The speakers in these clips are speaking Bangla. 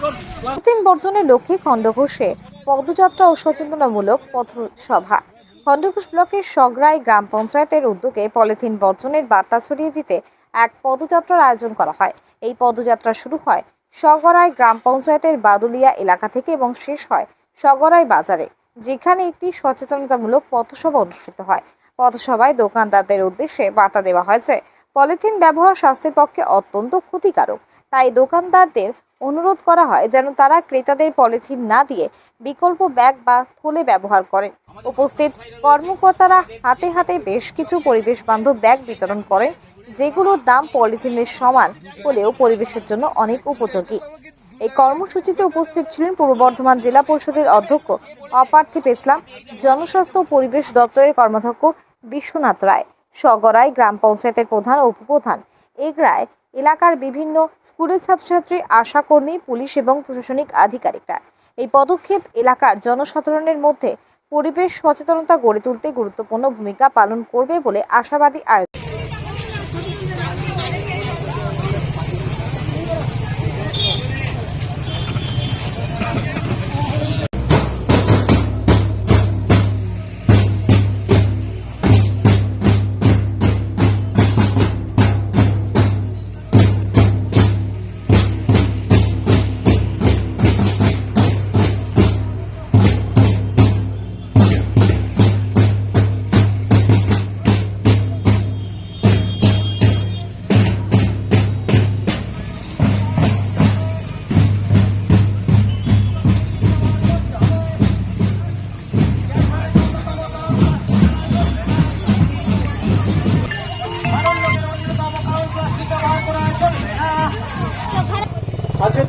পলিথিন বর্জনের লক্ষ্যে খণ্ডঘোষে পদযাত্রা ও সচেতনামূলক পথসভা। খণ্ডঘোষ ব্লকের সগড়াই গ্রাম পঞ্চায়েতের উদ্যোগে পলিথিন বর্জনের বার্তা ছড়িয়ে দিতে এক পদযাত্রার আয়োজন করা হয়। এই পদযাত্রা শুরু হয় সগড়াই গ্রাম পঞ্চায়েতের বাদুলিয়া এলাকা থেকে এবং শেষ হয় সগরাই বাজারে, যেখানে একটি সচেতনতামূলক পথসভা অনুষ্ঠিত হয়। পথসভায় দোকানদারদের উদ্দেশ্যে বার্তা দেওয়া হয়েছে, পলিথিন ব্যবহার স্বাস্থ্যের পক্ষে অত্যন্ত ক্ষতিকারক, তাই দোকানদারদের অনুরোধ করা হয় যেন তারা ক্রেতাদের পলিথিন না দিয়ে বিকল্প ব্যাগ বা থলে ব্যবহার করেন। উপস্থিত কর্মকর্তারা হাতে হাতে বেশ কিছু পরিবেশ বান্ধব ব্যাগ বিতরণ করেন যেগুলোর দাম পলিথিনের সমান হলেও পরিবেশের জন্য অনেক উপযোগী। এই কর্মসূচিতে উপস্থিত ছিলেন পূর্ব বর্ধমান জেলা পরিষদের অধ্যক্ষ অপার্থিব ইসলাম জনস্বাস্থ্য ও পরিবেশ দপ্তরের কর্মাধ্যক্ষ বিশ্বনাথ রায় সগরায় গ্রাম পঞ্চায়েতের প্রধান ও উপপ্রধান এগরায় এলাকার বিভিন্ন স্কুলের ছাত্রছাত্রী, আশাকর্মী, পুলিশ এবং প্রশাসনিক আধিকারিকরা। এই পদক্ষেপ এলাকার জনসাধারণের মধ্যে পরিবেশ সচেতনতা গড়ে তুলতে গুরুত্বপূর্ণ ভূমিকা পালন করবে বলে আশাবাদী আয়োজক।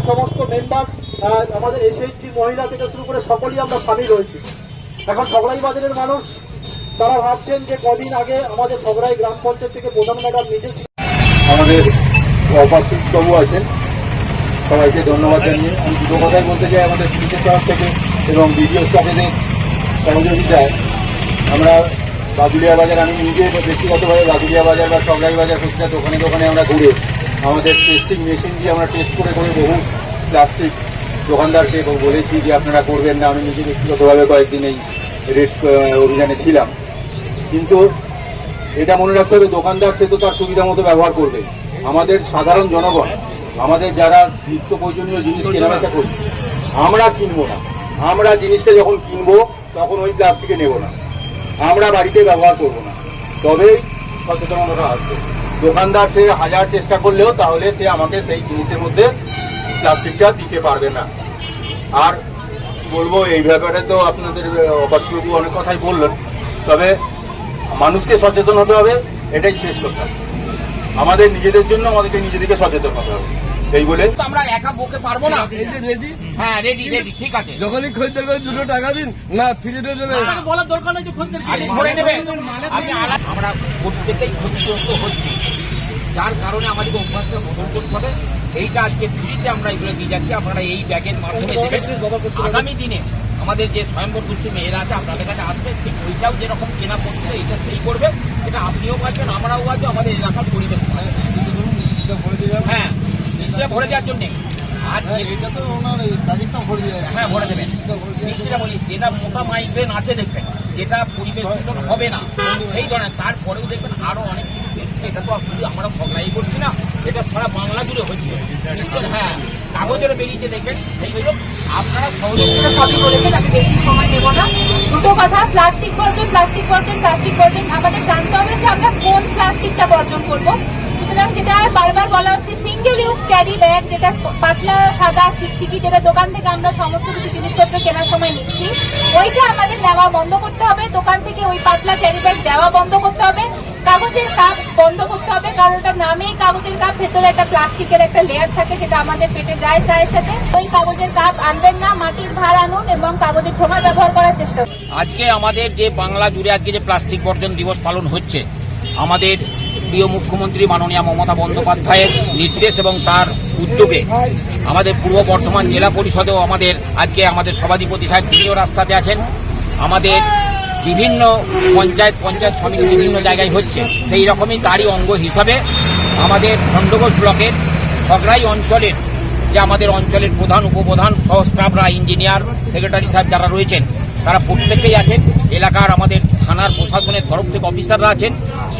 সমস্ত মেম্বার আমাদের এসএইচজি মহিলা থেকে শুরু করে সকলেই আমরা সামিল হয়েছি। এখন সগড়াই বাজারের মানুষ, তারা ভাবছেন যে কদিন আগে আমাদের সগড়াই গ্রাম পঞ্চায়েত থেকে প্রধান ম্যাডাম নিজে আমাদের অপার্থিব বাবু আছেন। সবাইকে ধন্যবাদ জানিয়ে আমি দুটো কথাই বলতে চাই আমাদের পুলিশের তরফ থেকে এবং বিডিও স্টাফেদের সহযোগিতায়। আমরা বাদুলিয়া বাজার, আমি নিজে ব্যক্তিগতভাবে বাদুলিয়া বাজার বা সবরাই বাজার প্রতিটা দোকানে দোকানে আমরা ঘুরে আমাদের টেস্টিং মেশিন দিয়ে আমরা টেস্ট করে করে বহু প্লাস্টিক দোকানদারকে বলেছি যে আপনারা করবেন না। আমি নিজে ব্যক্তিগতভাবে কয়েকদিন এই রেড অভিযানে ছিলাম। কিন্তু এটা মনে রাখতে হবে দোকানদার সে তো তার সুবিধা মতো ব্যবহার করবে। আমাদের সাধারণ জনগণ আমাদের যারা নিত্য প্রয়োজনীয় জিনিস কেনাবেচা করি আমরা কিনবো না। আমরা জিনিসটা যখন কিনবো তখন ওই প্লাস্টিকে নেব না। আমরা বাড়িতে ব্যবহার করব না। তবেই সচেতনতা আসবে। দোকানদার সে হাজার চেষ্টা করলেও তাহলে সে আমাকে সেই জিনিসের মধ্যে প্লাস্টিকটা দিতে পারবে না। আর বলব, এই ব্যাপারে তো আপনাদের অপার্থবাবু অনেক কথাই বললেন। তবে মানুষকে সচেতন হতে হবে, এটাই শেষ কথা। আমাদের নিজেদের জন্য আমাদেরকে নিজেদেরকে সচেতন হতে হবে। এই বলে? আমরা একা বকে পারব না। এই যে রেডি হ্যাঁ রেডি রেডি ঠিক আছে। যখনই খরিদ্দার করে দুটো টাকা দিন না ফিরে দিয়ে দেবে। বলার দরকার নেই যে ধরে নেবেন আমরা প্রত্যেকেই ক্ষতিগ্রস্ত হচ্ছি। যার কারণে আমাদেরকে অভ্যাসটা বদল করতে হবে। এইটা আজকে ফ্রিতে আমরা এগুলো দিয়ে যাচ্ছি। আপনারা এই ব্যাগের মাধ্যমে আগামী দিনে আমাদের যে স্বয়ম্বর গোষ্ঠী মেয়েরা আছে আপনাদের কাছে আসবে। ঠিক ওইটাও যেরকম কেনা পড়ছে এইটা সেই করবে। এটা আপনিও বাঁচবেন আমরাও বাঁচবো আমাদের এলাকার পরিবেশ। হ্যাঁ। নিশ্চয় ভরে দেওয়ার জন্যে। আর এটা তো ওনার ভরে দিয়ে হ্যাঁ ভরে দেবেন মিষ্টিটা বলি যেটা মোটা মাইগ্রেন আছে দেখবেন যেটা পরিবেশ দূষণ হবে না সেই ধরনের। তারপরেও দেখবেন আরও অনেক কিছু এটা তো শুধু আমরা সবাই করছি না এটা সারা বাংলা জুড়ে হচ্ছে। হ্যাঁ কাগজেরও বেরিয়েছে দেখবেন সেইগুলো আপনারা সহযোগিতা কপি করেছেন আমি বেশি সময় নেব না। দুটো কথা প্লাস্টিক বর্জন প্লাস্টিক বর্জন প্লাস্টিক বর্জন আমাদের জানতে হবে যে আমরা কোন প্লাস্টিকটা বর্জন করব। সুতরাং যেটা বারবার বলা হচ্ছে সিঙ্গেল ইউজ ক্যারি ব্যাগ যেটা পাতলা, সাদা চিকচিকি যেটা দোকান থেকে আমরা সমস্ত কিছু জিনিসপত্র কেনার সময় নিচ্ছি, ওইটা আমাদের নেওয়া বন্ধ করতে হবে, দোকান থেকে ওই পাতলা ক্যারি ব্যাগ দেওয়া বন্ধ করতে হবে, কাগজের কাপ বন্ধ করতে হবে, কারণ ওটা নামেই কাগজের কাপ, ভেতরে একটা প্লাস্টিকের একটা লেয়ার থাকে যেটা আমাদের পেটে যায় চায়ের সাথে, ওই কাগজের কাপ আনবেন না, মাটির ভার আনুন এবং কাগজের ঠোঙা ব্যবহার করার চেষ্টা আজকে আমাদের যে বাংলা জুড়ে আজকে যে প্লাস্টিক বর্জন দিবস পালন হচ্ছে, আমাদের প্রিয় মুখ্যমন্ত্রী মাননীয় মমতা বন্দ্যোপাধ্যায়ের নির্দেশ এবং তার উদ্যোগে আমাদের পূর্ব বর্ধমান জেলা পরিষদেও আমাদের আজকে আমাদের সভাধিপতি সাহেব তিনিও রাস্তাতে আছেন। আমাদের বিভিন্ন পঞ্চায়েত পঞ্চায়েত সমিতি বিভিন্ন জায়গায় হচ্ছে। সেই রকমই তারই অঙ্গ হিসাবে আমাদের খণ্ডঘোষ ব্লকের সগড়াই অঞ্চলের যে আমাদের অঞ্চলের প্রধান, উপপ্রধান, সহ স্টাফরা, ইঞ্জিনিয়ার, সেক্রেটারি সাহেব যারা রয়েছেন, তারা প্রত্যেকেই আছেন। এলাকার আমাদের থানার প্রশাসনের তরফ থেকে অফিসাররা আছেন।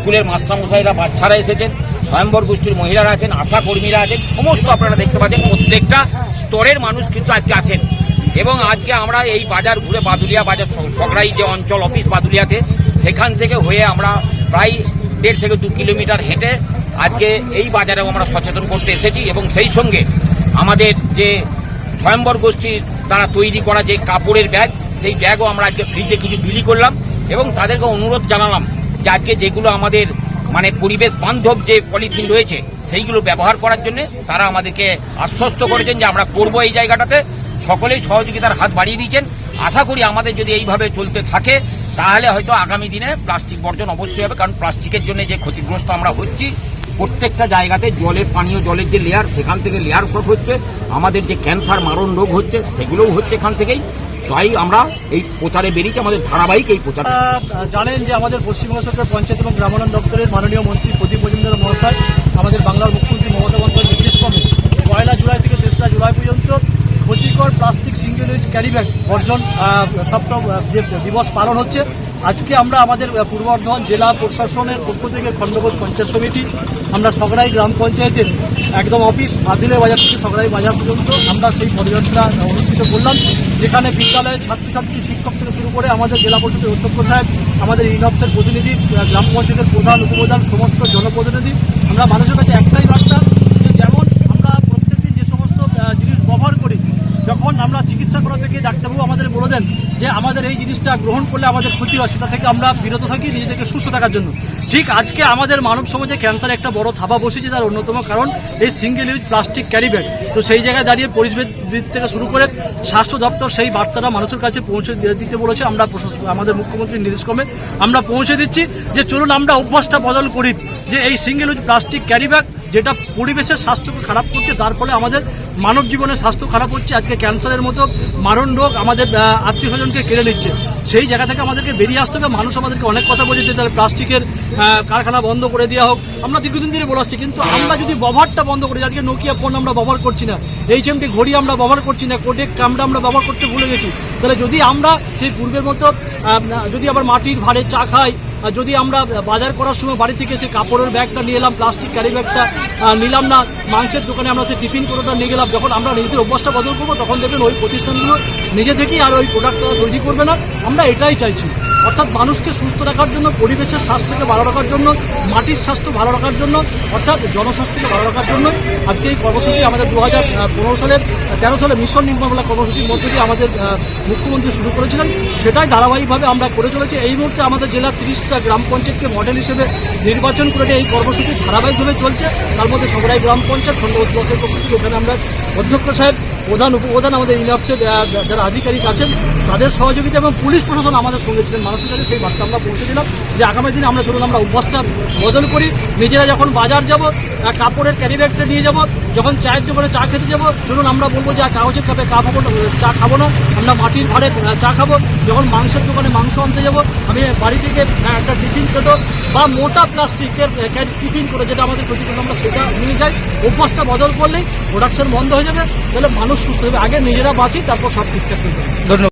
স্কুলের মাস্টারমশাইরা, বাচ্চারা এসেছেন স্বয়ম্বর গোষ্ঠীর মহিলারা আছেন, আশা কর্মীরা আছেন, সমস্ত আপনারা দেখতে পাচ্ছেন, প্রত্যেকটা স্তরের মানুষ কিন্তু আজকে আছেন। এবং আজকে আমরা এই বাজার ঘুরে বাদুলিয়া বাজার সগড়াই যে অঞ্চল, অফিস বাদুলিয়াতে, সেখান থেকে হয়ে আমরা প্রায় দেড় থেকে দু কিলোমিটার হেঁটে আজকে এই বাজারেও আমরা সচেতন করতে এসেছি এবং সেই সঙ্গে আমাদের যে স্বয়ম্বর গোষ্ঠীর দ্বারা তৈরি করা যে কাপড়ের ব্যাগ, সেই ব্যাগও আমরা আজকে ফ্রিতে কিছু বিলি করলাম এবং তাদেরকে অনুরোধ জানালাম যে আজকে যেগুলো আমাদের মানে পরিবেশ বান্ধব যে পলিথিন রয়েছে, সেইগুলো ব্যবহার করার জন্য তারা আমাদেরকে আশ্বস্ত করেছেন যে আমরা করব এই জায়গাটাতে। সকলেই সহযোগিতার হাত বাড়িয়ে দিয়েছেন। আশা করি আমাদের যদি এইভাবে চলতে থাকে, তাহলে হয়তো আগামী দিনে প্লাস্টিক বর্জন অবশ্যই হবে, কারণ প্লাস্টিকের জন্য যে ক্ষতিগ্রস্ত আমরা হচ্ছি, প্রত্যেকটা জায়গাতে জলের পানীয়, জলের যে লেয়ার সেখান থেকে লেয়ার শর্ট হচ্ছে। আমাদের যে ক্যান্সার মারণ রোগ হচ্ছে, সেগুলোও হচ্ছে এখান থেকেই। তাই আমরা এই প্রচারে বেরিয়েছি, আমাদের ধারাবাহিক এই প্রচার। জানেন যে আমাদের পশ্চিমবঙ্গ সরকার পঞ্চায়েত এবং গ্রামোন্নয়ন দপ্তরের মাননীয় মন্ত্রী প্রদীপ মজুমদার মহাশয়, আমাদের বাংলার মুখ্যমন্ত্রী মমতা বন্দ্যোপাধ্যায় নির্দেশ ক্রমে পয়লা জুলাই থেকে তেসরা জুলাই পর্যন্ত ক্ষতিকর plastic single use carry bag বর্জন সপ্তাহ দিবস পালন হচ্ছে, আজকে আমরা আমাদের পূর্ব বর্ধমান জেলা প্রশাসনের পক্ষ থেকে খণ্ডঘোষ পঞ্চায়েত সমিতি, আমরা সগড়াই গ্রাম পঞ্চায়েতের একদম অফিস আদিলে বাজার থেকে সগড়াই বাজার পর্যন্ত আমরা সেই পদযাত্রা অনুষ্ঠিত করলাম, যেখানে বিদ্যালয়ের ছাত্রছাত্রী, শিক্ষক থেকে শুরু করে আমাদের জেলা পরিষদের অধ্যক্ষ সাহেব, আমাদের ইনঅফসের প্রতিনিধি গ্রাম পঞ্চায়েতের প্রধান, উপপ্রধান, সমস্ত জনপ্রতিনিধি, আমরা মানুষের কাছে একটাই বার্তা যে যেমন আমরা প্রত্যেকদিন যে সমস্ত আহ, জিনিস ব্যবহার করি যখন আমরা চিকিৎসা করা থেকে ডাক্তারবাবু আমাদের বলে দেন যে আমাদের এই জিনিসটা গ্রহণ করলে আমাদের ক্ষতি হয়, সেটা থেকে আমরা বিরত থাকি, নিজেদেরকে সুস্থ থাকার জন্য। ঠিক আজকে আমাদের মানব সমাজে ক্যান্সার একটা বড় থাবা বসেছে তার অন্যতম কারণ এই single use plastic carry bag তো সেই জায়গায় দাঁড়িয়ে পরিবেশবিদ থেকে শুরু করে স্বাস্থ্য দপ্তর সেই বার্তাটা মানুষের কাছে পৌঁছে দিতে বলেছে। আমরা আমাদের মুখ্যমন্ত্রীর নির্দেশক্রমে আমরা পৌঁছে দিচ্ছি যে চলুন আমরা অভ্যাসটা বদল করি, যে এই single use plastic carry bag যেটা পরিবেশের স্বাস্থ্যকে খারাপ করছে, তার ফলে আমাদের মানব জীবনের স্বাস্থ্য খারাপ হচ্ছে। আজকে ক্যান্সারের মতো মারণ রোগ আমাদের আত্মীয় স্বজনকে কেড়ে নিচ্ছে। সেই জায়গা থেকে আমাদেরকে বেরিয়ে আসতে হবে। মানুষ আমাদেরকে অনেক কথা বলেছে, তাহলে প্লাস্টিকের কারখানা বন্ধ করে দেওয়া হোক। আমরা দীর্ঘদিন ধরে বলে আসছি, কিন্তু আমরা যদি ব্যবহারটা বন্ধ করি আজকে নোকিয়া ফোন আমরা ব্যবহার করছি না এইচএমটি ঘড়ি আমরা ব্যবহার করছি না কোডেক কামড়া আমরা ব্যবহার করতে ভুলে গেছি। তাহলে যদি আমরা সেই পূর্বের মতো যদি আবার মাটির ভারে চা খাই যদি আমরা বাজার করার সময় বাড়ি থেকে সেই কাপড়ের ব্যাগটা নিয়ে এলাম প্লাস্টিক ক্যারি ব্যাগটা নিলাম না, মাংসের দোকানে আমরা সেই টিফিন কোটোটা নিয়ে গেলাম, যখন আমরা নিজেদের অভ্যাসটা বদল করব, তখন দেখবেন ওই প্রতিষ্ঠানগুলো নিজে থেকেই আর ওই প্রোডাক্টটা তৈরি করবে না। আমরা এটাই চাইছি। অর্থাৎ মানুষকে সুস্থ রাখার জন্য, পরিবেশের স্বাস্থ্যকে ভালো রাখার জন্য, মাটির স্বাস্থ্য ভালো রাখার জন্য, অর্থাৎ জনস্বাস্থ্যকে ভালো রাখার জন্য আজকে এই কর্মসূচি আমাদের দু হাজার পনেরো সালের তেরো সালে মিশন নির্মলা কর্মসূচির মধ্যে দিয়ে আমাদের মুখ্যমন্ত্রী শুরু করেছিলেন। সেটাই ধারাবাহিকভাবে আমরা করে চলেছি। এই মুহূর্তে আমাদের জেলার তিরিশটা গ্রাম পঞ্চায়েতকে মডেল হিসেবে নির্বাচন করে এই কর্মসূচি ধারাবাহিকভাবে চলছে। তার মধ্যে সবরাই গ্রাম পঞ্চায়েত সন্ধ্যা ব্লকের পক্ষ থেকে ওখানে আমরা অধ্যক্ষ সাহেব, প্রধান, উপপ্রধান আমাদের ইনঅফসের যারা আধিকারিক আছেন তাদের সহযোগিতা এবং পুলিশ প্রশাসন আমাদের সঙ্গে ছিলেন। মানুষের কাছে সেই বার্তা আমরা পৌঁছে দিলাম যে আগামী দিনে আমরা চলুন আমরা অভ্যাসটা বদল করি। নিজেরা যখন বাজার যাব কাপড়ের ক্যারি ব্যাগটা নিয়ে যাব যখন চায়ের দোকানে চা খেতে যাব চলুন আমরা বলব যে কাগজের কাপে হব না, চা খাব না। আমরা মাটির ভাড়ে চা খাব। যখন মাংসের দোকানে মাংস আনতে যাব আমি বাড়ি থেকে একটা টিফিন কেটো বা মোটা প্লাস্টিকের টিফিন করে যেটা আমাদের ক্ষতি করে আমরা সেটা নিয়ে যাই। অভ্যাসটা বদল করলেই প্রোডাকশন বন্ধ হয়ে যাবে তাহলে মানুষ সুস্থ হবে আগে নিজেরা বাঁচি তারপর সব ঠিকঠাক যাবে। ধন্যবাদ।